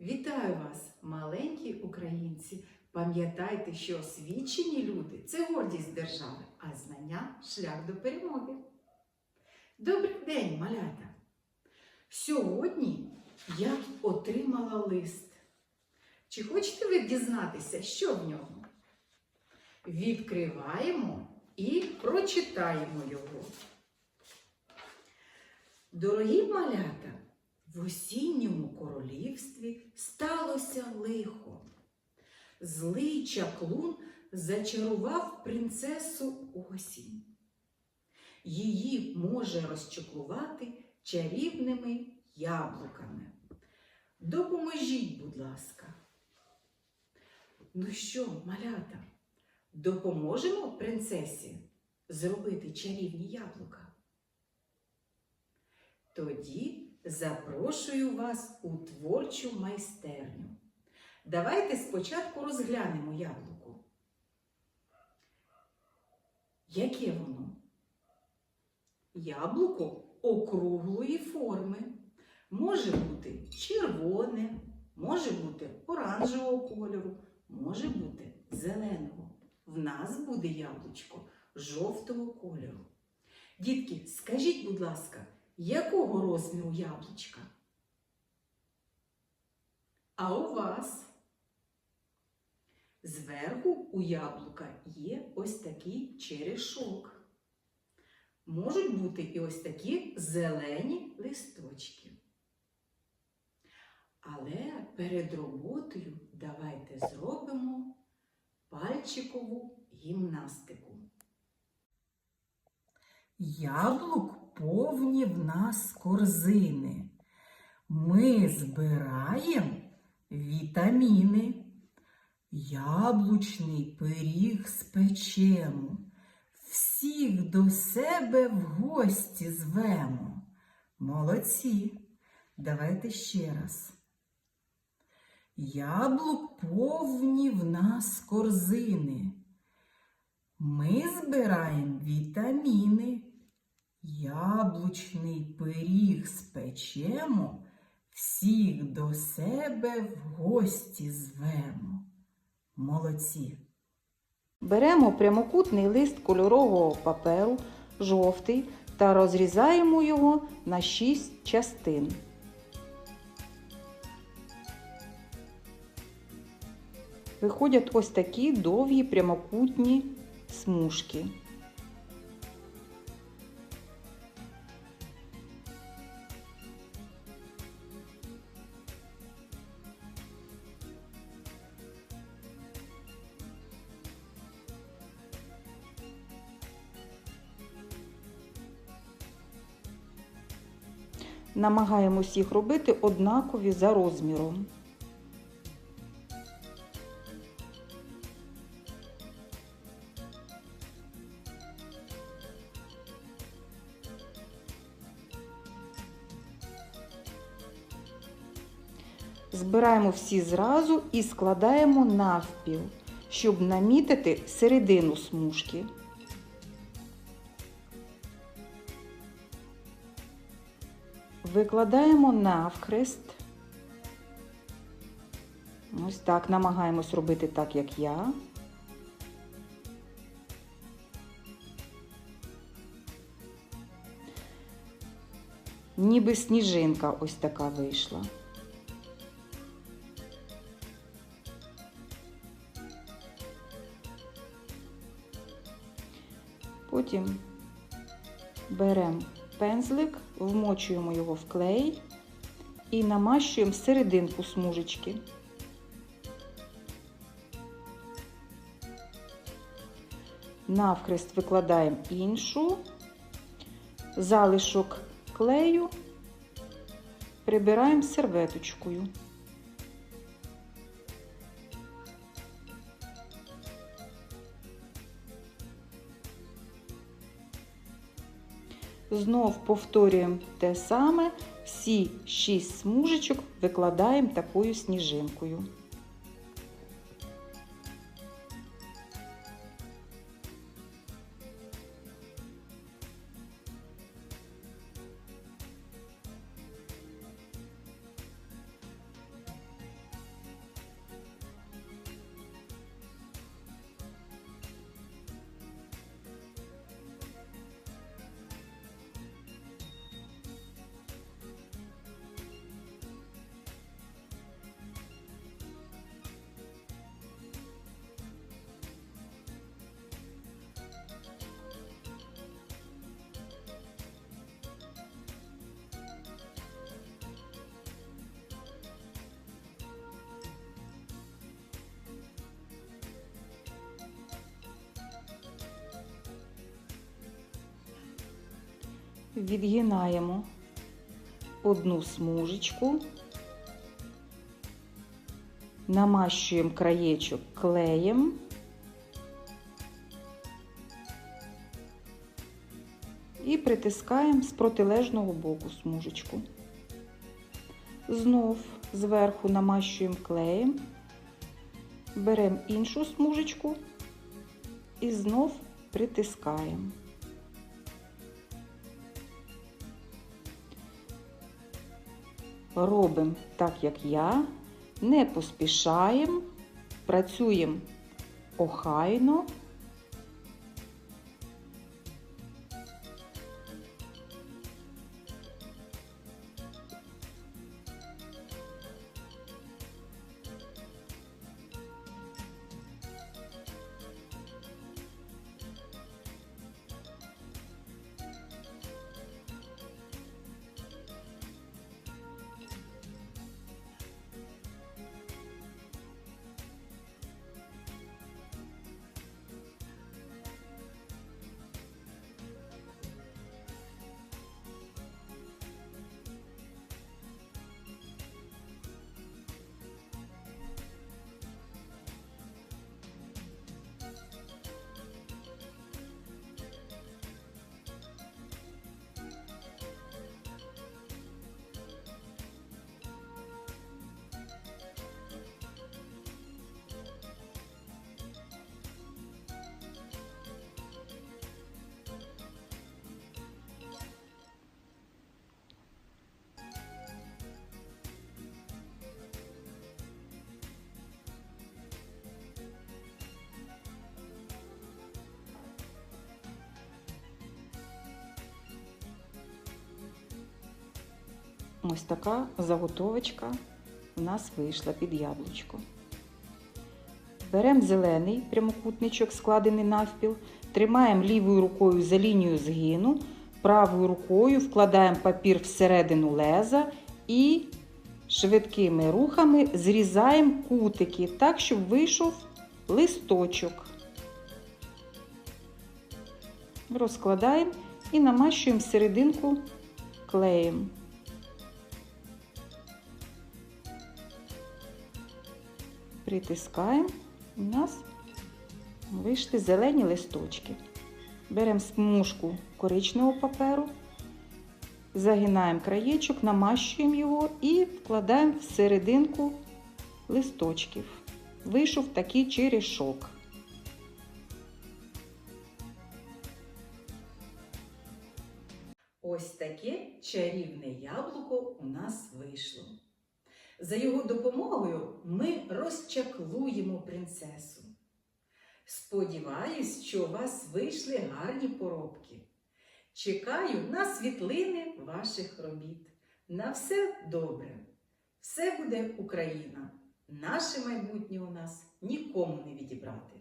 Вітаю вас, маленькі українці! Пам'ятайте, що освічені люди це гордість держави, а знання шлях до перемоги. Добрий день, малята! Сьогодні я отримала лист. Чи хочете ви дізнатися, що в ньому? Відкриваємо і прочитаємо його. Дорогі малята, в осінньому королівстві сталося лихо. Злий чаклун зачарував принцесу осінь. Її може розчаклувати чарівними яблуками. Допоможіть, будь ласка. Ну що, малята, допоможемо принцесі зробити чарівні яблука? Тоді запрошую вас у творчу майстерню. Давайте спочатку розглянемо яблуко. Яке воно? Яблуко округлої форми. Може бути червоне, може бути оранжевого кольору, може бути зеленого. В нас буде яблучко жовтого кольору. Дітки, скажіть, будь ласка, якого розміру яблучка? А у вас? Зверху у яблука є ось такий черешок. Можуть бути і ось такі зелені листочки. Але перед роботою давайте зробимо пальчикову гімнастику. Яблук повні в нас корзини. Ми збираємо вітаміни. Яблучний пиріг спечемо. Всіх до себе в гості звемо. Молодці. Давайте ще раз. Яблук повні в нас корзини. Ми збираємо вітаміни. Яблучний пиріг спечемо, всіх до себе в гості звемо. Молодці. Беремо прямокутний лист кольорового паперу, жовтий, та розрізаємо його на 6 частин. Виходять ось такі довгі прямокутні смужки. Намагаємось їх робити однакові за розміром. Збираємо всі зразу і складаємо навпіл, щоб намітити середину смужки. Викладаємо навхрест. Ось так намагаємось робити так, як я. Ніби сніжинка ось така вийшла. Потім беремо пензлик, вмочуємо його в клей і намащуємо серединку смужечки. Навхрест викладаємо іншу, залишок клею прибираємо серветочкою. Знов повторюємо те саме, всі шість смужечок викладаємо такою сніжинкою. Відгинаємо одну смужечку, намащуємо краєчок клеєм. І притискаємо з протилежного боку смужечку. Знов зверху намащуємо клеєм, беремо іншу смужечку і знов притискаємо. Робимо так, як я, не поспішаємо, працюємо охайно. Ось така заготовочка у нас вийшла під яблучко. Беремо зелений прямокутничок, складений навпіл, тримаємо лівою рукою за лінію згину, правою рукою вкладаємо папір всередину леза і швидкими рухами зрізаємо кутики так, щоб вийшов листочок. Розкладаємо і намащуємо серединку клеєм. Притискаємо, у нас вийшли зелені листочки. Беремо смужку коричневого паперу, загинаємо краєчок, намащуємо його і вкладаємо в серединку листочків. Вийшов такий черешок. Ось таке чарівне яблуко у нас вийшло. За його допомогою ми розчаклуємо принцесу. Сподіваюсь, що у вас вийшли гарні поробки. Чекаю на світлини ваших робіт. На все добре. Все буде Україна. Наше майбутнє у нас нікому не відібрати.